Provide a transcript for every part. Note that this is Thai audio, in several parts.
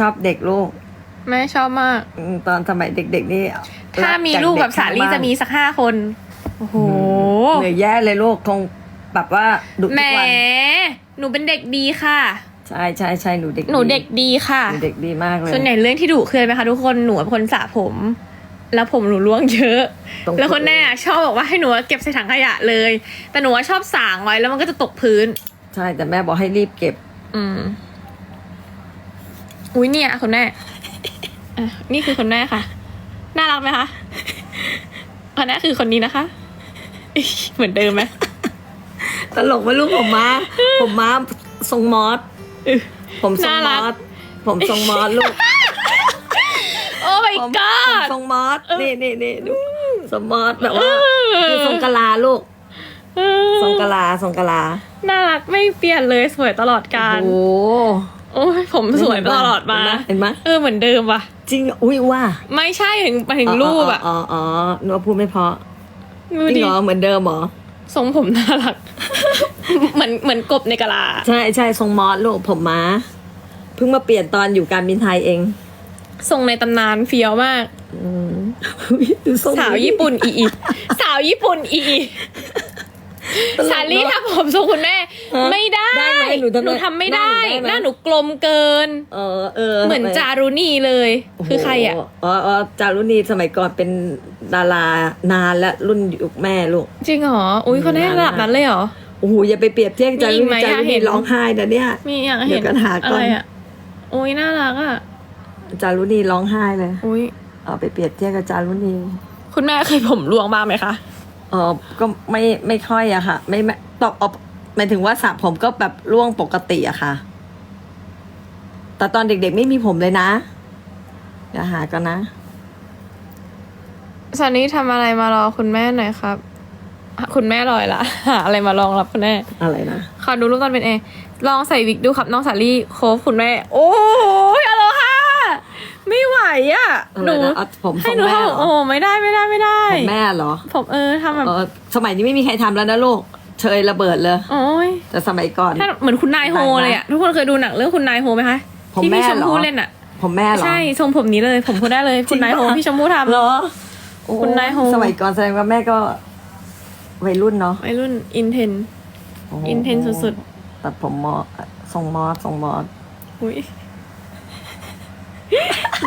ชอบเด็กลูกแม่ชอบมาก อืมตอนสมัยเด็ก ๆ นี่ถ้ามีลูกแบบสาลี่จะมีสักห้าคน โอ้โห เหนื่อยแย่เลยลูกคงแบบว่าดุแหมทุกวันหนูเป็นเด็กดีค่ะ ใช่ใช่ใช่หนูเด็กหนูเด็กดีค่ะ หนูเด็กดีมากเลย ส่วนใหญ่เรื่องที่ดุเคยไหมคะทุกคน หนูเป็นคนสระผม แล้วผมหนูร่วงเยอะ ตรงแล้วคนแน่ชอบบอกว่าให้หนูเก็บใส่ถังขยะเลย แต่หนูว่าชอบสางไว้แล้วมันก็จะตกพื้น ใช่แต่แม่บอกให้รีบเก็บ อืม อุ้ยเนี่ยคุณแม่อะนี่คือคุณแม่ค่ะ น่ารักไหมคะคนแม่คือคนนี้นะคะ เหมือนเดิมไหมตลกไหมลูกผมม้าผมม้าทรงมอสผมทรงมอสผมทรงมอสลูกโอ้ my ผมผม god ทรงมอสนี่นี่นี่ดูทรงมอสแบบว่าคือทรงกะลาลูกทรงกะลาทรงกะลา น่ารักไม่เปลี่ยนเลยสวยตลอดกาลโอ้ โหโอ้ยผมสวยตลอดมาเห็นไหมเออเหมือนเดิมว่ะ จริงอุ้ยว่า ไม่ใช่ถึงไปถึงรูปอะอ๋ออ๋ออ๋อหนูพูดไม่เพอดูจริงดิเหรอเหมือนเดิมเหรอทรงผมน่ารัก เหมือนเหมือนกบในกะลา ใช่ใช่ทรงมอสลูกผมม้า เพิ่งมาเปลี่ยนตอนอยู่การบินไทยเอง ทรงในตำนานเฟี้ยวมากอืมดูทรงสาวญี่ปุ่นอีอีสาวญี่ปุ่นอีอีตลกเนอะสาลี่ทำผมทรงคุณแม่ ฮะไม่ได้ได้ไหมหนูทำได้ทำไม่ได้หน้าหนูได้ไหมหน้าหนูกลมเกิน เออเออเหมือนจารุณีเลย โโหคือใครอะ อ๋ออ๋อจารุณีสมัยก่อนเป็นดารานานและรุ่นยุคแม่ลูก จริงเหรอ อุ้ยเขาได้ระดับนั้นเลยเหรอ โอ้โหอย่าไปเปรียบเทียบจารุมีอีกไหมณีจารุอยากเห็ณีน ร้องไห้นะเนี่ย มีอยากเดี๋เห็ยนวกันหาก่อน อะไรอะโอ้ยน่ารักอะจารุณีร้องไห้เลยอุ้ยเอาไปเปรียบเทียบกับจารุณีคุณแม่เคยผมร่วงบ้างไหมคะ เออก็ไม่ไม่ค่อยอะค่ะ ไม่ไม่ตอบเอา หมายถึงว่าสระผมก็แบบร่วงปกติอะค่ะ แต่ตอนเด็กๆไม่มีผมเลยนะเดี๋ยวหาก่อนนะซันนี่ทำอะไรมารอคุณแม่หน่อยครับ คุณแม่ลอยละ หาอะไรมารองรับคุณแม่ อะไรนะ ขอดูรูปตอนเป็นเอ ลองใส่วิกดูครับน้องสาลี่โคฟคุณแม่ โอ้ยอโลฮาไม่ไหวอะอะไรนะเอาผมทให้รงหนูแม่เหรอทำโอ้ไม่ได้ไม่ได้ไม่ได้ ผมแม่เหรอผมเออทำแบบ เออสมัยนี้ไม่มีใครทำแล้วนะลูก เชยระเบิดเลย โอ้ยแต่สมัยก่อน ถ้าเหมือนคุณนายโฮเลยอะทุกคนเคยดูหนังเรื่องคุณนายโฮไหมคะผมที่พี่แม่ชมเหรอพู่เล่นอะผมแม่เหรอใช่ทรงผมนี้เลย ผมพูดได้เลยคุณนายโฮจริงปะพี่ชมพู่ทำ เหรอโอ้คุณนายโฮ สมัยก่อนแสดงว่าแม่ก็วัยรุ่นเนาะวัยรุ่นอินเทน โโห intense สุด ตัดผมมอทรงมอสทรงมอสอุ้ย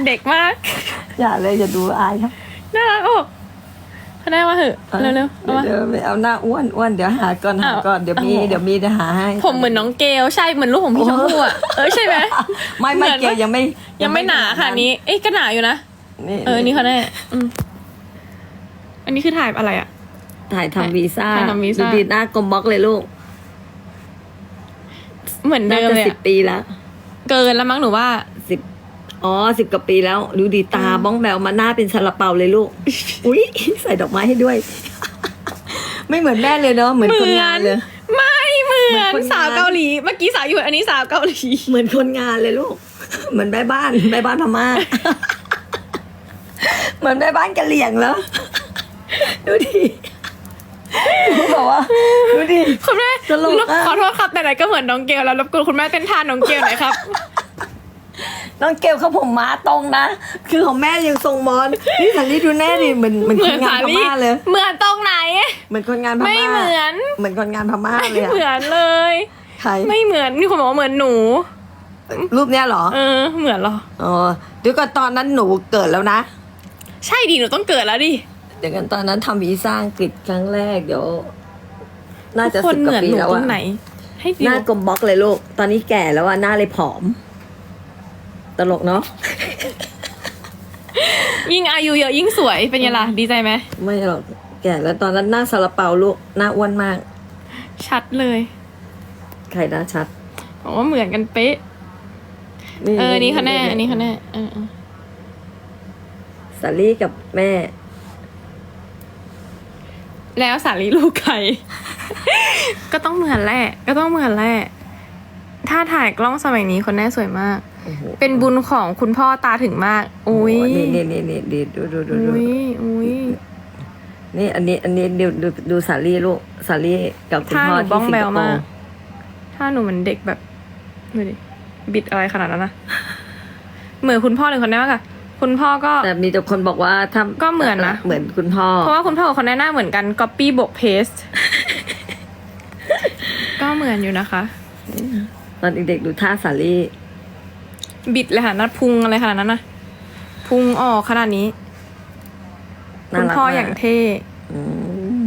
เด็กมาก อย่าเลยอย่าดูอายครับน่ารักออก เขาได้มาเหอะเร็วๆเอามา เดี๋ยวไม่เอาหน้าอ้วนอ้วนเดี๋ยวหาก่อนหาอ้าวก่อนเดี๋ยวมีโอ้โหเดี๋ยวมีจะหาให้ผมเหมือนน้องเกลใช่เหมือนลูกของพี่ชมพู่อะเออใช่ไหมไม่ไม่เหมือนเกี่ยวปะยังไม่ยังไม่หนาค่ะนี้ เอ้ยก็หนาอยู่นะเออนี่เขาแน่อืมอันนี้คือถ่ายอะไรอะถ่ายทำวีซ่าถ่ายทำวีซ่าดูดีหน้ากลมบล็อกเลยลูก เหมือนน่าเดิมจะเลยสิบอะปีแล้ว เกินแล้วมั้งหนูว่าสิบ อ๋อสิบกว่าปีแล้วดูดีตาบ้องแบวมาหน้าเป็นซาลาเปาเลยลูก อุ้ยใส่ดอกไม้ให้ด้วย ไม่เหมือนแม่เลยเนาะเหมือนคนงานเลย ไม่เหมืเหมืออนนคนงานสาวเกาหลี เมื่อกี้สาวอยู่อันนี้สาวเกาหลีเหมือนคนงานเลยลูก เหมือนแม่บ้านแม่บ้านพม่าเหมือนแม่บ้านกะเหลี่ยงแล้วดูดิดูบอกว่าดูดิคุณแม่ตลกอะขอโทษครับแต่ไหนก็เหมือนน้องเกลแล้วรบกวนคุณแม่เต้นท่าน้องเกลหน่อยครับ น้องเกลเขาผมม้าตรงนะ คือของแม่ยังทรงมอนนี่สันนี่ดูแน่ดิเหมือนเหมือนคนงานพม่าเลย เหมือนตรงไหน เหมือนคนงานพม่า ไม่เหมือน เหมือนคนงานพม่าไม่เลยอะเหมือนเลยใครไม่เหมือนมีคนบอกว่าเหมือนหนู รูปเนี้ยเหรอ เออ เหมือนเหรออ๋อเดี๋ยวก่อนตอนนั้นหนูเกิดแล้วนะ ใช่ดิหนูต้องเกิดแล้วดิ เดี๋ยวกันตอนนั้นทำวีซ่าอังกฤษครั้งแรกเดี๋ยว น่าจะคนสิบเหกว่ามือนปีหนูแล้วตรอะงไหนให้ดิหน้ากลมบล็อกเลยลูก ตอนนี้แก่แล้วอะหน้าเลยผอม ตลกเนาะ ยิ่งอายุเยอะยิ่งสวยเป็นยังไงล่ะดีใจไหม ไม่หรอกแก่แล้วตอนนั้นหน้าซาลาเปาลูกหน้าอ้วนมาก ชัดเลยใครหน้าชัดบอกว่าเหมือนกันเป๊ะ เออ นี่เขาแน่ อันนี้เขาแน่เออเออสาลี่กับแม่ แล้วสาลีลูกใคร ก็ต้องเหมือนแหละ ก็ต้องเหมือนแหละ ถ้าถ่ายกล้องสมัยนี้คนแน่สวยมากโอ้โห เป็นบุญของคุณพ่อตาถึงมาก อุ้ยโนี่นี่นี่นี่ดีดูดูดูดูอุ้ยอุ้ยนี่อันนี้อันนี้ดูดูดูสาลี่ลูกสาลี่กับคุณถ้าพ่อหนูที่บ้องสิงแบควโปมากร์ถ้าหนูเหมือนเด็กแบบดูดิบิดอะไรขนาดนั้นนะเหมือนคุณพ่อเลยคนนี้มากค่ะคุณพ่อก็แต่มีแต่คนบอกว่าถ้าก็เหมือนนะเหมือนคุณพ่อ เพราะว่าคุณพ่อกับคนนี้หน้าเหมือนกัน copy บวก paste ก็เหมือนอยู่นะคะ ตอนเด็กๆดูท่าสาลี่ บิดเลยค่ะนัดพุงอะไรขนาดนั้นนะพุงออกขนาดนี้น่าคุณรักพ่อมากอย่างเท่อืม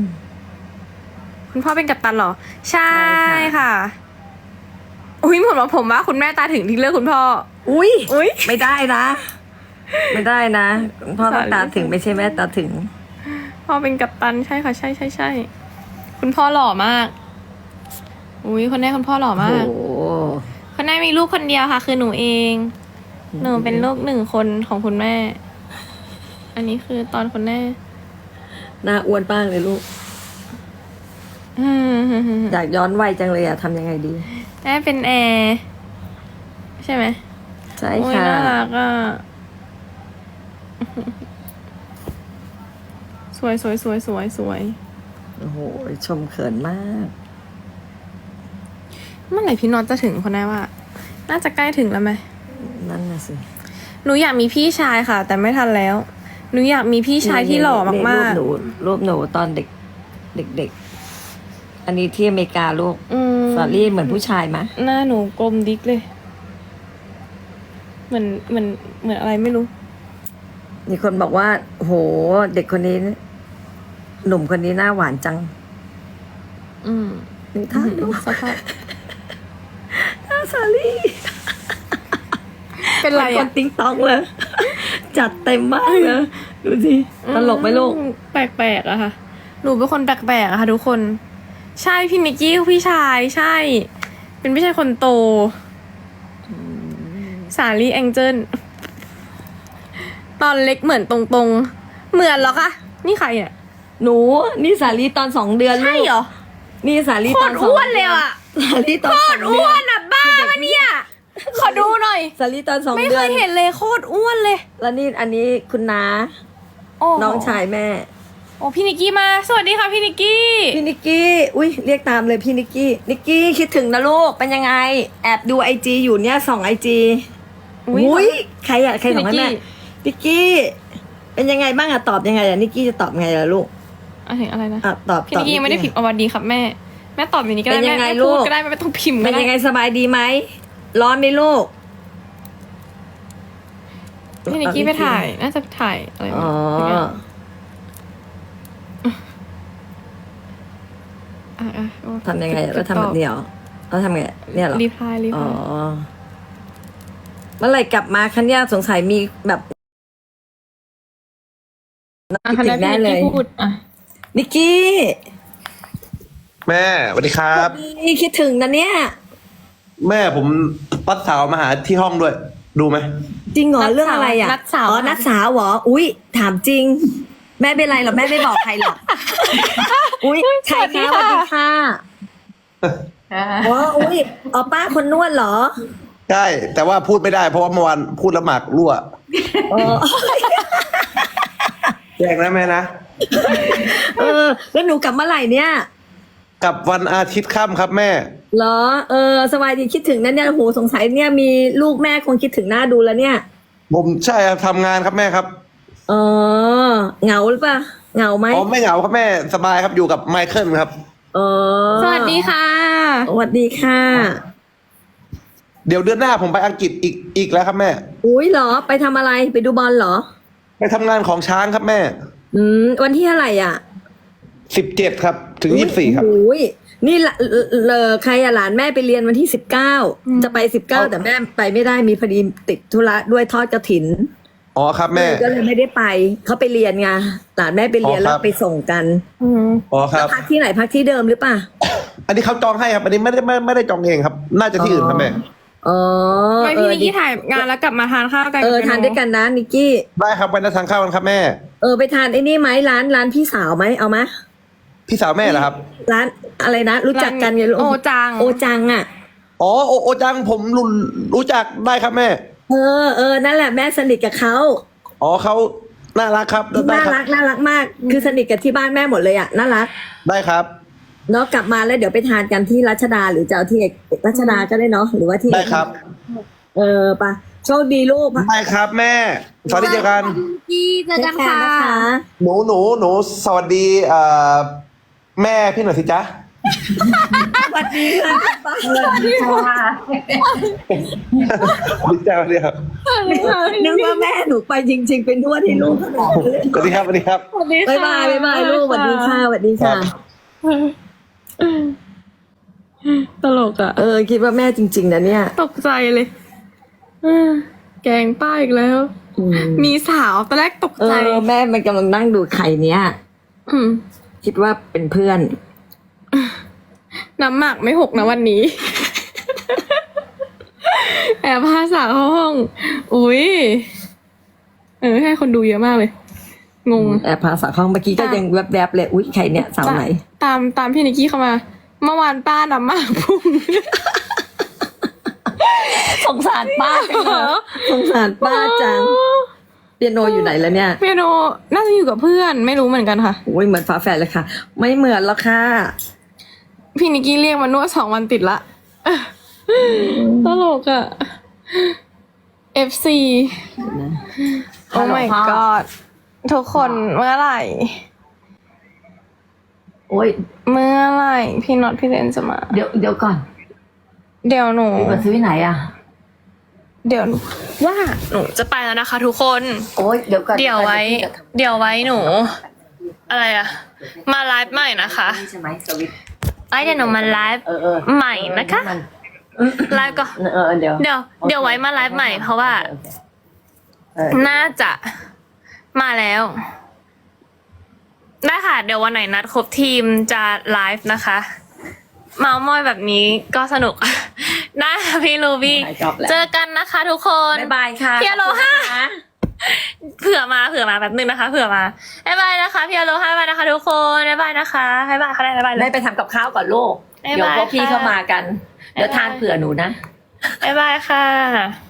คุณพ่อเป็นกัปตันเหรอ ใช่ใช่ค่ะ ค่ะ อุ้ยผมบอกผมว่า คุณแม่ตาถึงที่เลือกคุณพ่อ อุ้ยอุ้ย ไม่ได้นะ ไม่ได้นะคุณพ่อต้องสาลี่ตาถึงไม่ใช่แม่ตาถึง พ่อเป็นกัปตันใช่ค่ะ ใช่ใช่ใช่คุณพ่อหล่อมาก อุ้ยคนแรกคุณพ่อหล่อโอ้มากโหคน แรกมีลูกคนเดียวค่ะ คือหนูเอง หนูเป็นลูกหนึ่งคนของคุณแม่ อันนี้คือตอนคนแรกหน้าอ้วนบ้างเลยลูกอืมอยากย้อนวัยจังเลยอะทำยังไงดีแม่เป็นแอร์ใช่ไหมใช่โอ้ยค่ะน่ารักอะสวยสวยสวยสวยสวยโอ้โหชมเขินมาก เมื่อไหร่พี่น็อตจะถึงคนแน่ว่า น่าจะใกล้ถึงแล้วไหมนั่นน่ะสิหนูอยากมีพี่ชายค่ะ แต่ไม่ทันแล้ว หนูอยากมีพี่ชายที่หล่อนี่มากรูปหนูรูปหนูตอนเด็กเด็กๆ อันนี้ที่อเมริกาลูกๆอืมสาลี่เหมือนผู้ชายไหมหน้าหนูกลมดิกเลย เหมือนเหมือนเหมือนอะไรไม่รู้ มีคนบอกว่าโหเด็กคนนี้ หนุ่มคนนี้หน้าหวานจังอืมดูท่าดู สภาพ ท่าสาลี่เป็นไรคอะนติ๊งตองเลย จัดเต็มมากเลยดูสิตลกไหมลูก อืมแปลกๆอะค่ะ หนูเป็นคนแปลกๆอะค่ะ ทุกคน ใช่พี่นิกกี้พี่ชายใช่ เป็นพี่ชายคนโต สาลีแองเจิล ตอนเล็กเหมือนตรงๆ เหมือนเหรอคะ นี่ใครอะหนูนี่สาลี่ตอนสองเดือนลูใช่กเหรอ นี่สาลี่โคตอตนรสองอ้วนเลยอะสาลี่ตอนโคสอตงรเดือ้อวนนอะบ้าปะ เนี่ย ขอดูหน่อย สาลี่ตอนสองไม่เดืเคอน ยเห็นเลยโคตรอ้วนเลย แล้วนี่อันนี้คุณน้าโอ้น้องชายแม่ โอ้พี่นิกกี้มา สวัสดีค่ะพี่นิกกี้ พี่นิกกี้ อุ้ยเรียกตามเลยพี่นิกกี้ นิกกี้คิดถึงนะลูก เป็นยังไง แอบดูไอจีอยู่เนี่ยส่องไอจีอุ๊ยอุ้ยใครอะใครส่องให้พี่นิแม่กกี้นิกกี้ เป็นยังไงบ้างอะตอบยังไงอะนิกกี้จะตอบไงล่ะลูกอะถึงอะไรนะอะตอบพี่ตอนิบกกี้ยังไม่ได้พิมพ์เอาวันดีครับแม่แม่ตอบอย่างนี้ก็ได้เป็นยัแม่งไงแม่ลูพูดกก็ได้ไม่ต้องพิมพ์เป็ก็นได้ยังไงสบายดีไหม ร้อนไหมลูก พี่นิกกี้ไปถ่ายน่าจะถ่ายอะไรอ๋อสักอย่างอะอะโอ้ทำยังไงอะเราทำแบบนี้เหรอเราทำไง เนี่ยเหรอ รีพลายรีพอ๋อลายเมื่อไหร่กลับมาคันย่าสงสัยมีแบบอะคิดคันถึนี้งพี่แน่นิกเลยกี้พูดอะนิกกี้ แม่สวัสดีครับ นี่คิดถึงนะเนี่ย แม่ผมปัดสาวมาหาที่ห้องด้วย ดูไหมจริงเหรอนัดสาวเรื่องอะไรอะนัดสาว อ๋อนัดสาวเหรออุ้ยถามจริง แม่เป็นไรเหรอแม่ไม่บอกใครหรอกอุ้ยใครคะสวัสดีค่ะอ๋ออุ้ยอ๋อป้าคนนวดเหรอใช่แต่ว่าพูดไม่ได้เพราะว่าเมื่อวานพูดแล้วหมากรั่วอ๋อแจ้งนะแม่นะเออ แล้วหนูกลับเมื่อไหร่เนี่ย กลับวันอาทิตย์ค่ำครับแม่ เหรอ เออ สบายดีคิดถึงนั่นเนี่ยโหสงสัยเนี่ยมีลูกแม่คงคิดถึงหน้าดูแล้วเนี่ย ผมใช่ครับทำงานครับแม่ครับเออเหงาหรือเปล่าเหงาไหมอ๋อไม่เหงาครับแม่สบายครับอยู่กับไมเคิลครับ เออสวัสดีค่ะ สวัสดีค่ะ เดี๋ยวเดือนหน้าผมไปอังกฤษอีกอีกแล้วครับแม่ อุ้ยเหรอ ไปทำอะไรไปดูบอลเหรอ ไปทำงานของช้างครับแม่ อืม วันที่อะไรอะ สิบเจ็ดครับ ถึงยี่สิบสี่ครับ โอ้ยนี่ละเออเลอใครอะหลานแม่ไปเรียนวันที่สิบเก้าจะไปสิบเก้าเอาแต่แม่ไปไม่ได้มีพอดีติดธุระด้วยทอดกระถินอ๋อครับแม่ ก็เลยไม่ได้ไปเขาไปเรียนไงหลานแม่ไปเรียนอ๋อแล้ครัวบไปส่งกันอืมอ๋อครับ พักที่ไหนพักที่เดิมหรือเปล่าอันนี้เขาจองให้ครับ อันนี้ไม่ได้ไม่ไม่ได้จองเองครับ น่าจะที่อื่นครับแม่ อ๋อไม่เอพี่อนิกกี้ถ่ายงานแล้วกลับมาทานข้าวกันเออบทานด้วยกันนะนิกกี้ ได้ครับไปนัดทานข้าวกันครับแม่ เออไปทานไอ้นี่ไหมร้านร้านพี่สาวไหมเอาไหม พี่สาวแม่เหรอครับ ร้านอะไรนะ รู้จักกันไงลูกโอจัง โอจังอะ อ๋อโอโอจังผมรู้รู้จักได้ครับแม่ เออเออนั่นแหละแม่สนิทกับเขาอ๋อเขาน่ารักครับได้น่าครัรักบน่ารักมากคือสนิทกับที่บ้านแม่หมดเลยอะน่ารักได้ครับ เนาะกลับมาแล้วเดี๋ยวไปทานกันที่รัชดาหรือจะเอาที่เอกรัชดาก็ได้เนาะหรือว่าที่ได้ครับ เออปะโชคดีลูกได้ครับแม่สวัสดีเจอกัน พี่เจอกันค่ะนะคะหนูหนูหนูสวัสดีเอ่อ แม่พี่หน่อยสิจ๊ะสวัสดีค่ะป้าดีจ้าสวัสดีครับนึกว่าแม่หนูไปจริง ๆ เป็นนวดให้ลูกเขาหน่อยสวัสดีครับสวัสดีครับสวัสดีบ๊ายค่ะบายบ๊ายบายลูกสวัสดีค่ะสวัสดีค่ะ ตลกอะ เออ คิดว่าแม่จริง ๆนะเนี่ย ตกใจเลยเออแกงป้าอีกแล้วอืมมีสาวตอนแรกตกเอใจอแม่มันกำลังนั่งดูไข่เนี้ยอืม คิดว่าเป็นเพื่อน น้ำหมักไม่หกนะวันนี้ แอบพาสาวเข้าห้อง อุ้ยเออให้คนดูเยอะมากเลย งง แอบพาสาวห้องเมื่อกี้ก็ยังแวบๆเลยอุ๊ยไข่เนี่ยสาวไหน ตามตามพี่นิกกี้เข้ามา เมื่อวานป้าน้ำหมากพุ่ง สงสารป้าจังเลยสงสารป้าจัง เปียโนอยู่ไหนแล้วเนี่ยเปียโนน่าจะอยู่กับเพื่อนไม่รู้เหมือนกันค่ะโอ้ยเหมือนฝาแฝดเลยค่ะ ไม่เหมือนแล้วค่ะ พี่นิกกี้เรียกมานวดสองวันติดละตลกอะ FC โอ้ my god ทุกคนเมื่อไหร่ โอ้ยเมื่อไหร่ พี่น็อตพี่เรนจะมา เดี๋ยวเดี๋ยวก่อน เดี๋ยวหนูมาซื้อที่ไหนอะ เดี๋ยวหนูว่าหนูจะไปแล้วนะคะ ทุกคน โอ้ยเดี๋ยวก่อนเดี๋ยวไว้ เดี๋ยวไว้หนู อะไรอะมาไลฟ์ใหม่นะคะนี่ใช่ไหมสวิตช์ไอ้เดี๋ยวหนูมาไลฟ์เออเออใหม่นะคะ ไลฟ์ก็เออเออเดี๋ยวเดี๋ยวเดี๋ยวไว้มาไลฟ์ใหม่เพราะว่าเออน่าจะมาแล้ว ได้ค่ะ เดี๋ยววันไหนนัดครบทีมจะไลฟ์นะคะ เมาส์มอยแบบนี้ก็สนุก ได้ค่ะพี่ลูบี้ จบแล้วเจอกันนะคะ ทุกคนบ๊ายบายค่ะพี่อโลฮาเผื่อมาเผื่อมาแบบนึงนะคะ เผื่อมาบ๊ายบายนะคะพี่อโลฮาบ๊ายบายนะคะ ทุกคนบ๊ายบายนะคะบ๊ายบายค่ะบ๊ายบายเลแม่ยไปทำกับข้าวก่อนลูกบ๊ายบายเดี๋ยวพวกพี่ค่ะเข้ามากัน เดี๋ยวบ๊ายบายทานเผื่อหนูนะบ๊ายบายค่ะ